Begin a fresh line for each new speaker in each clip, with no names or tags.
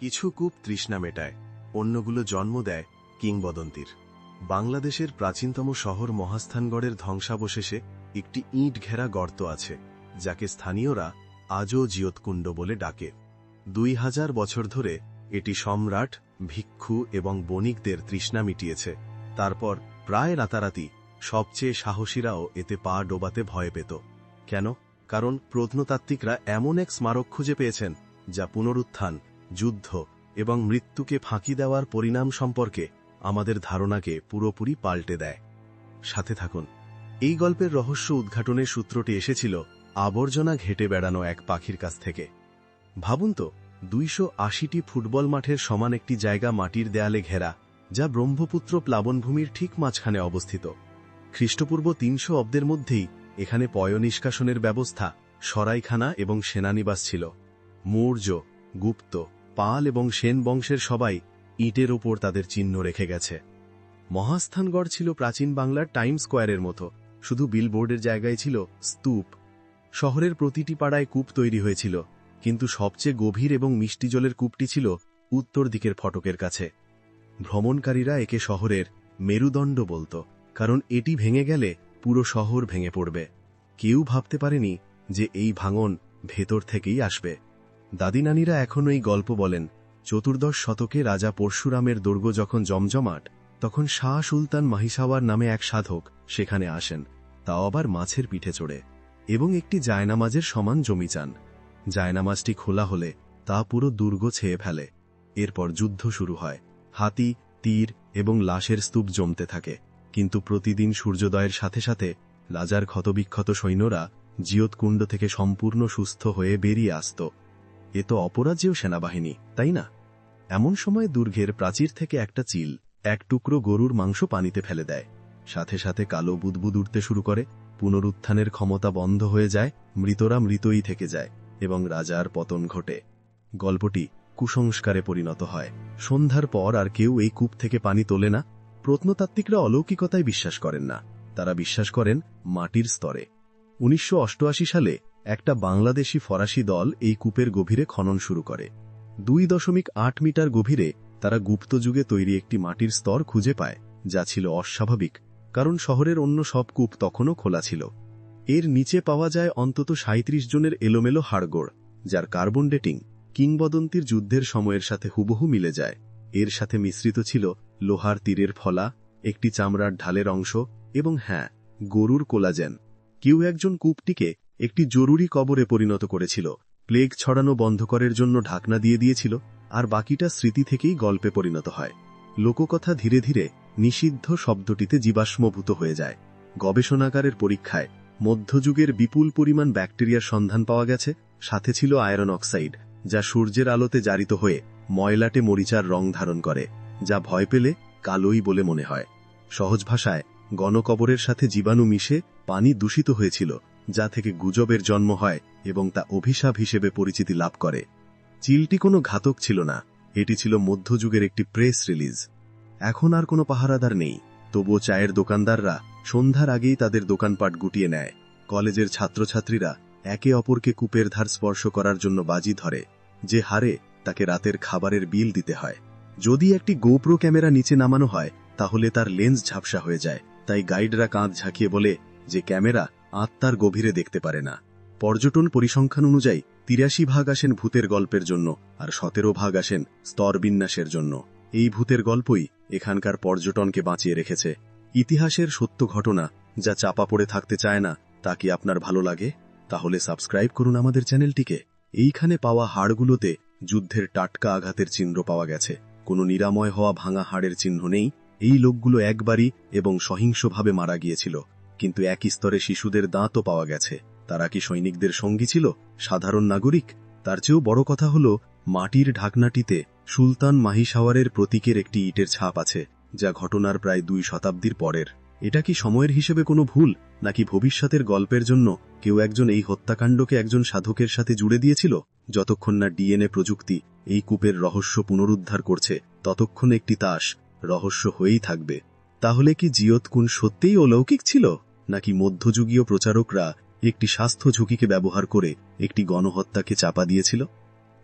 কিছু কূপ তৃষ্ণা মেটায়, অন্যগুলো জন্ম দেয় কিংবদন্তির। বাংলাদেশের প্রাচীনতম শহর মহাস্থানগড়ের ধ্বংসাবশেষে একটি ইঁট ঘেরা গর্ত আছে, যাকে স্থানীয়রা আজও জিয়তকুণ্ড বলে ডাকে। দুই হাজার বছর ধরে এটি সম্রাট, ভিক্ষু এবং বণিকদের তৃষ্ণা মিটিয়েছে। তারপর প্রায় রাতারাতি সবচেয়ে সাহসীরাও এতে পা ডোবাতে ভয় পেত। কেন? কারণ প্রত্নতাত্ত্বিকরা এমন এক স্মারক খুঁজে পেয়েছেন, যা পুনরুত্থান যুদ্ধ এবং মৃত্যুকে ফাঁকি দেওয়ার পরিণাম সম্পর্কে আমাদের ধারণাকে পুরোপুরি পাল্টে দেয়। সাথে থাকুন, এই গল্পের রহস্য উদ্ঘাটনের সূত্রটি এসেছিল আবর্জনা ঘেটে বেড়ানো এক পাখির কাছ থেকে। ভাবুন তো, দুইশো আশিটি ফুটবল মাঠের সমান একটি জায়গা মাটির দেয়ালে ঘেরা, যা ব্রহ্মপুত্র প্লাবনভূমির ঠিক মাঝখানে অবস্থিত। খ্রিস্টপূর্ব তিনশো অব্দের মধ্যেই এখানে পয় নিষ্কাশনের ব্যবস্থা, সরাইখানা এবং সেনানিবাস ছিল। মৌর্য, গুপ্ত পাল এবং সেন বংশের সবাই ইটের ওপর তাদের চিহ্ন রেখে গেছে। মহাস্থানগড় ছিল প্রাচীন বাংলার টাইম স্কোয়ারের মতো, শুধু বিলবোর্ডের জায়গায় ছিল স্তূপ। শহরের প্রতিটি পাড়ায় কূপ তৈরি হয়েছিল, কিন্তু সবচেয়ে গভীর এবং মিষ্টি জলের কূপটি ছিল উত্তর দিকের ফটকের কাছে। ভ্রমণকারীরা একে শহরের মেরুদণ্ড বলত, কারণ এটি ভেঙে গেলে পুরো শহর ভেঙে পড়বে। কেউ ভাবতে পারেনি যে এই ভাঙন ভেতর থেকেই আসবে। দাদিনানিরা এখনও এই গল্প বলেন, চতুর্দশ শতকে রাজা পরশুরামের দুর্গ যখন জমজমাট, তখন শাহ সুলতান মাহিসাওয়ার নামে এক সাধক সেখানে আসেন, তাও আবার মাছের পিঠে চড়ে এবং একটি জায়নামাজের সমান জমি চান। জায়নামাজটি খোলা হলে তা পুরো দুর্গ ছেয়ে ফেলে। এরপর যুদ্ধ শুরু হয়, হাতি, তীর এবং লাশের স্তূপ জমতে থাকে। কিন্তু প্রতিদিন সূর্যোদয়ের সাথে সাথে রাজার ক্ষতবিক্ষত সৈন্যরা জিয়তকুণ্ড থেকে সম্পূর্ণ সুস্থ হয়ে বেরিয়ে আসত। এ তো অপরাজেয় সেনাবাহিনী, তাই না? এমন সময় দুর্গের প্রাচীর থেকে একটা চিল এক টুকরো গরুর মাংস পানিতে ফেলে দেয়। সাথে সাথে কালো বুদবুদ উঠতে শুরু করে, পুনরুত্থানের ক্ষমতা বন্ধ হয়ে যায়, মৃতরা মৃতই থেকে যায়, এবং রাজার পতন ঘটে। গল্পটি কুসংস্কারে পরিণত হয়। সন্ধ্যার পর আর কেউ এই কূপ থেকে পানি তোলে না, প্রত্নতাত্ত্বিকরা অলৌকিকতায় বিশ্বাস করেন না। তারা বিশ্বাস করেন মাটির স্তরে। উনিশশো অষ্টআশি সালে একটা বাংলাদেশি ফরাসি দল এই কূপের গভীরে খনন শুরু করে। দুই দশমিক আট মিটার গভীরে তারা গুপ্ত যুগে তৈরি একটি মাটির স্তর খুঁজে পায়, যা ছিল অস্বাভাবিক, কারণ শহরের অন্য সব কূপ তখনও খোলা ছিল। এর নিচে পাওয়া যায় অন্তত সাঁত্রিশ জনের এলোমেলো হাড়গোড়, যার কার্বন ডেটিং কিংবদন্তির যুদ্ধের সময়ের সাথে হুবহু মিলে যায়। এর সাথে মিশ্রিত ছিল লোহার তীরের ফলা, একটি চামড়ার ঢালের অংশ এবং হ্যাঁ গরুর কোলাজেন। কেউ একজন কূপটিকে একটি জরুরি কবরে পরিণত করেছিল। প্লেগ ছড়ানো বন্ধ করার জন্য ঢাকনা দিয়ে দিয়েছিল, আর বাকিটা স্মৃতি থেকেই গল্পে পরিণত হয়। লোককথা ধীরে ধীরে নিষিদ্ধ শব্দটিতে জীবাশ্মভূত হয়ে যায়। গবেষণাগারের পরীক্ষায় মধ্যযুগের বিপুল পরিমাণ ব্যাকটেরিয়ার সন্ধান পাওয়া গেছে, সাথে ছিল আয়রন অক্সাইড, যা সূর্যের আলোতে জারিত হয়ে ময়লাটে মরিচার রং ধারণ করে, যা ভয় পেলে কালোই বলে মনে হয়। সহজ ভাষায়, গণকবরের সাথে জীবাণু মিশে পানি দূষিত হয়েছিল যা থেকে গুজবের জন্ম হয় এবং তা অভিশাপ হিসেবে পরিচিতি লাভ করে। চিলটি কোনো ঘাতক ছিল না, এটি ছিল মধ্যযুগের একটি প্রেস রিলিজ। এখন আর কোনো পাহারাদার নেই, তবুও চায়ের দোকানদাররা সন্ধ্যার আগেই তাদের দোকানপাট গুটিয়ে নেয়। কলেজের ছাত্রছাত্রীরা একে অপরকে কূপের ধার স্পর্শ করার জন্য বাজি ধরে, যে হারে তাকে রাতের খাবারের বিল দিতে হয়। যদি একটি গোপ্রো ক্যামেরা নিচে নামানো হয়, তাহলে তার লেন্স ঝাপসা হয়ে যায়, তাই গাইডরা কাঁধ ঝাঁকিয়ে বলে যে ক্যামেরা আত্মার গভীরে দেখতে পারে না। পর্যটন পরিসংখ্যান অনুযায়ী তিরাশি ভাগ আসেন ভূতের গল্পের জন্য আর সতেরো ভাগ আসেন স্তর বিন্যাসের জন্য। এই ভূতের গল্পই এখানকার পর্যটনকে বাঁচিয়ে রেখেছে। ইতিহাসের সত্য ঘটনা যা চাপা পড়ে থাকতে চায় না, তা কি আপনার ভালো লাগে? তাহলে সাবস্ক্রাইব করুন আমাদের চ্যানেলটিকে। এইখানে পাওয়া হাড়গুলোতে যুদ্ধের টাটকা আঘাতের চিহ্ন পাওয়া গেছে। কোনো নিরাময় হওয়া ভাঙা হাড়ের চিহ্ন নেই। এই লোকগুলো একবারই এবং সহিংসভাবে মারা গিয়েছিল। কিন্তু এক স্তরে শিশুদের দাঁতও পাওয়া গেছে। তারা কি সৈনিকদের সঙ্গী ছিল? সাধারণ নাগরিক? তার চেয়েও বড় কথা হল, মাটির ঢাকনাটিতে সুলতান মাহিসাওয়ারের প্রতীকের একটি ইটের ছাপ আছে, যা ঘটনার প্রায় দুই শতাব্দীর পরের। এটা কি সময়ের হিসেবে কোনো ভুল, নাকি ভবিষ্যতের গল্পের জন্য কেউ একজন এই হত্যাকাণ্ডকে একজন সাধকের সাথে জুড়ে দিয়েছিল? যতক্ষণ না ডিএনএ প্রযুক্তি এই কূপের রহস্য পুনরুদ্ধার করছে, ততক্ষণ একটি তাস রহস্য হয়েই থাকবে। তাহলে কি জিয়তকুন সত্যিই অলৌকিক ছিল? নাকি মধ্যযুগীয় প্রচারকরা একটি স্বাস্থ্য ঝুঁকিকে ব্যবহার করে একটি গণহত্যাকে চাপা দিয়েছিল?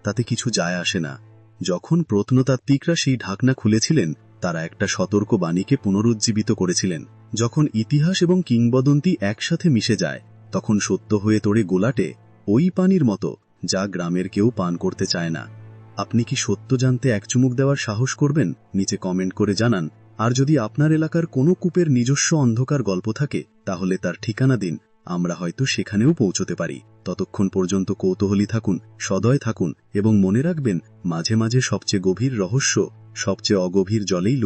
তাতে কিছু যায় আসে না।
যখন প্রত্নতাত্ত্বিকরা সেই ঢাকনা খুলেছিলেন, তারা একটা সতর্ক বাণীকে পুনরুজ্জীবিত করেছিলেন। যখন ইতিহাস এবং কিংবদন্তি একসাথে মিশে যায়, তখন সত্য হয়ে তোড়ে গোলাটে ওই পানির মতো, যা গ্রামের কেউ পান করতে চায় না। আপনি কি সত্য জানতে এক চুমুক দেওয়ার সাহস করবেন? নিচে কমেন্ট করে জানান আর যদি আপনার এলাকার কোনো কূপের নিজস্ব অন্ধকার গল্প থাকে, তাহলে তার ঠিকানা দিন। আমরা হয়তো সেখানেও পৌঁছতে পারি। ততক্ষণ পর্যন্ত কৌতূহলী থাকুন, সদয় থাকুন এবং মনে রাখবেন, মাঝে মাঝে সবচেয়ে গভীর রহস্য, সবচেয়ে অগভীর জলেই